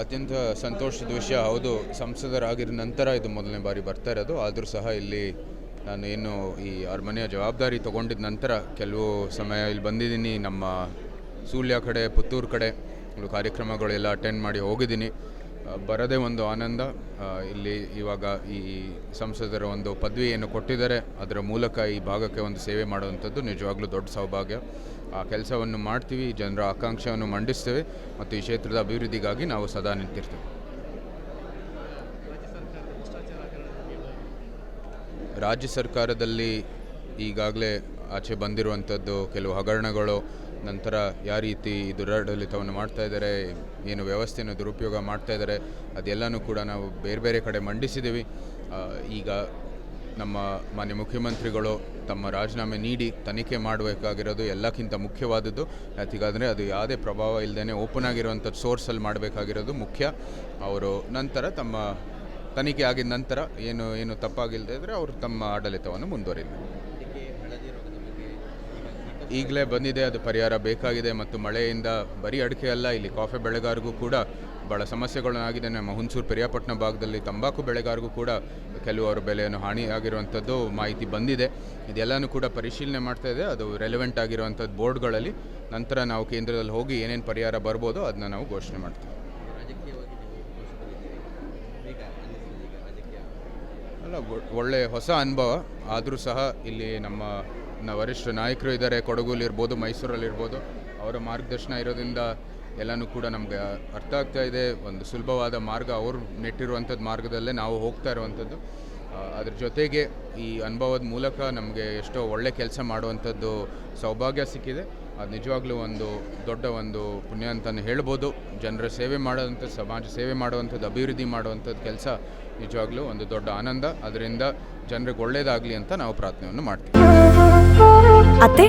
ಅತ್ಯಂತ ಸಂತೋಷದ ವಿಷಯ, ಹೌದು, ಸಂಸದರಾಗಿರೋ ನಂತರ ಇದು ಮೊದಲನೇ ಬಾರಿ ಬರ್ತಾ ಇರೋದು. ಆದರೂ ಸಹ ಇಲ್ಲಿ ನಾನು ಏನು ಈ ಅರಮನೆಯ ಜವಾಬ್ದಾರಿ ತಗೊಂಡಿದ ನಂತರ ಕೆಲವು ಸಮಯ ಇಲ್ಲಿ ಬಂದಿದ್ದೀನಿ. ನಮ್ಮ ಸೂಳ್ಯ ಕಡೆ, ಪುತ್ತೂರು ಕಡೆ ಕಾರ್ಯಕ್ರಮಗಳೆಲ್ಲ ಅಟೆಂಡ್ ಮಾಡಿ ಹೋಗಿದ್ದೀನಿ. ಬರೋದೇ ಒಂದು ಆನಂದ. ಇಲ್ಲಿ ಇವಾಗ ಈ ಸಂಸದರ ಒಂದು ಪದವಿಯನ್ನು ಕೊಟ್ಟಿದ್ದಾರೆ. ಅದರ ಮೂಲಕ ಈ ಭಾಗಕ್ಕೆ ಒಂದು ಸೇವೆ ಮಾಡುವಂಥದ್ದು ನಿಜವಾಗ್ಲೂ ದೊಡ್ಡ ಸೌಭಾಗ್ಯ. ಆ ಕೆಲಸವನ್ನು ಮಾಡ್ತೀವಿ, ಜನರ ಆಕಾಂಕ್ಷೆಯನ್ನು ಮಂಡಿಸ್ತೇವೆ ಮತ್ತು ಈ ಕ್ಷೇತ್ರದ ಅಭಿವೃದ್ಧಿಗಾಗಿ ನಾವು ಸದಾ ನಿಂತಿರ್ತೇವೆ. ರಾಜ್ಯ ಸರ್ಕಾರದಲ್ಲಿ ಈಗಾಗಲೇ ಆಚೆ ಬಂದಿರುವಂಥದ್ದು ಕೆಲವು ಹಗರಣಗಳು ನಂತರ ಯಾವ ರೀತಿ ದುರಾಡಳಿತವನ್ನು ಮಾಡ್ತಾ ಇದ್ದಾರೆ, ಏನು ವ್ಯವಸ್ಥೆಯನ್ನು ದುರುಪಯೋಗ ಮಾಡ್ತಾ ಇದ್ದಾರೆ, ಅದೆಲ್ಲನೂ ಕೂಡ ನಾವು ಬೇರೆ ಬೇರೆ ಕಡೆ ಮಂಡಿಸಿದ್ದೀವಿ. ಈಗ ನಮ್ಮ ಮಾನ್ಯ ಮುಖ್ಯಮಂತ್ರಿಗಳು ತಮ್ಮ ರಾಜೀನಾಮೆ ನೀಡಿ ತನಿಖೆ ಮಾಡಬೇಕಾಗಿರೋದು ಎಲ್ಲಕ್ಕಿಂತ ಮುಖ್ಯವಾದದ್ದು. ಯಾತಿಗಾದರೆ ಅದು ಯಾವುದೇ ಪ್ರಭಾವ ಇಲ್ಲದೇ ಓಪನ್ ಆಗಿರುವಂಥ ಸೋರ್ಸಲ್ಲಿ ಮಾಡಬೇಕಾಗಿರೋದು ಮುಖ್ಯ. ಅವರು ನಂತರ ತಮ್ಮ ತನಿಖೆ ಆಗಿದ ನಂತರ ಏನು ಏನು ತಪ್ಪಾಗಿಲ್ಲದೆ ಇದ್ದರೆ ಅವರು ತಮ್ಮ ಆಡಳಿತವನ್ನು ಮುಂದುವರಿದರು ಈಗಲೇ ಬಂದಿದೆ, ಅದು ಪರಿಹಾರ ಬೇಕಾಗಿದೆ ಮತ್ತು ಮಳೆಯಿಂದ ಬರೀ ಅಡಿಕೆ ಅಲ್ಲ, ಇಲ್ಲಿ ಕಾಫಿ ಬೆಳೆಗಾರಿಗೂ ಕೂಡ ಭಾಳ ಸಮಸ್ಯೆಗಳನ್ನಾಗಿದೆ ನಮ್ಮ ಹುಣಸೂರು ಪೆರಿಯಾಪಟ್ಟಣ ಭಾಗದಲ್ಲಿ ತಂಬಾಕು ಬೆಳೆಗಾರಿಗೂ ಕೂಡ ಕೆಲವರು ಬೆಲೆಯನ್ನು ಹಾನಿಯಾಗಿರುವಂಥದ್ದು ಮಾಹಿತಿ ಬಂದಿದೆ. ಇದೆಲ್ಲನೂ ಕೂಡ ಪರಿಶೀಲನೆ ಮಾಡ್ತಾ ಇದೆ. ಅದು ರೆಲೆವೆಂಟ್ ಆಗಿರುವಂಥದ್ದು ಬೋರ್ಡ್ಗಳಲ್ಲಿ ನಂತರ ನಾವು ಕೇಂದ್ರದಲ್ಲಿ ಹೋಗಿ ಏನೇನು ಪರಿಹಾರ ಬರ್ಬೋದು, ಅದನ್ನ ನಾವು ಘೋಷಣೆ ಮಾಡ್ತೀವಿ. ಅಲ್ಲ ಒಳ್ಳೆಯ ಒಳ್ಳೆ ಹೊಸ ಅನುಭವ. ಆದರೂ ಸಹ ಇಲ್ಲಿ ನಮ್ಮ ವರಿಷ್ಠ ನಾಯಕರು ಇದ್ದಾರೆ. ಕೊಡಗುಲಿರ್ಬೋದು ಮೈಸೂರಲ್ಲಿರ್ಬೋದು ಅವರ ಮಾರ್ಗದರ್ಶನ ಇರೋದ್ರಿಂದ ಎಲ್ಲನೂ ಕೂಡ ನಮಗೆ ಅರ್ಥ ಆಗ್ತಾ ಇದೆ. ಒಂದು ಸುಲಭವಾದ ಮಾರ್ಗ ಅವರು ನೆಟ್ಟಿರುವಂಥದ್ದು ಮಾರ್ಗದಲ್ಲೇ ನಾವು ಹೋಗ್ತಾ ಇರುವಂಥದ್ದು. ಅದ್ರ ಜೊತೆಗೆ ಈ ಅನುಭವದ ಮೂಲಕ ನಮಗೆ ಎಷ್ಟೋ ಒಳ್ಳೆ ಕೆಲಸ ಮಾಡುವಂಥದ್ದು ಸೌಭಾಗ್ಯ ಸಿಕ್ಕಿದೆ. ಅದು ನಿಜವಾಗ್ಲೂ ಒಂದು ದೊಡ್ಡ ಒಂದು ಪುಣ್ಯ ಅಂತಲೇ ಹೇಳ್ಬೋದು. ಜನರ ಸೇವೆ ಮಾಡೋವಂಥದ್ದು ಸಮಾಜ ಸೇವೆ ಮಾಡುವಂಥದ್ದು ಅಭಿವೃದ್ಧಿ ಮಾಡುವಂಥದ್ದು ಕೆಲಸ ನಿಜವಾಗ್ಲೂ ಒಂದು ದೊಡ್ಡ ಆನಂದ. ಅದರಿಂದ ಜನರಿಗೆ ಒಳ್ಳೇದಾಗಲಿ ಅಂತ ನಾವು ಪ್ರಾರ್ಥನೆಯನ್ನು ಮಾಡ್ತೀವಿ. ಅತ್ತೆ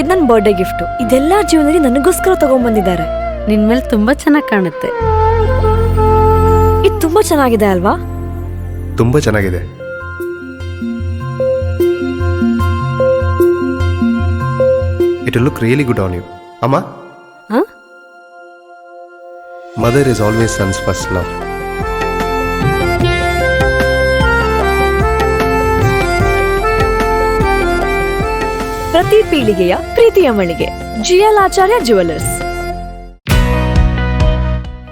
ಇದು ನನ್ನ ಬರ್ಡೇ ಗಿಫ್ಟ್ ಇದೆಲ್ಲ ಜೀವನದಲ್ಲಿ ನನಗೋಸ್ಕರ ತಗೊಂಡ್ಬಂದಿದ್ದಾರೆ ನಿನ್ ಮೇಲೆ ತುಂಬಾ ಚೆನ್ನಾಗಿ ಕಾಣುತ್ತೆ. ಇದು ತುಂಬಾ ಚೆನ್ನಾಗಿದೆ ಅಲ್ವಾ? ತುಂಬಾ ಚೆನ್ನಾಗಿದೆ. It look really good on you ಅಮ್ಮ ಹ? Mother is always sons first love ಪ್ರತಿ ಪೀಳಿಗೆಯ ಪ್ರೀತಿಯ ಮಳಿಗೆ. GL Acharya jewellers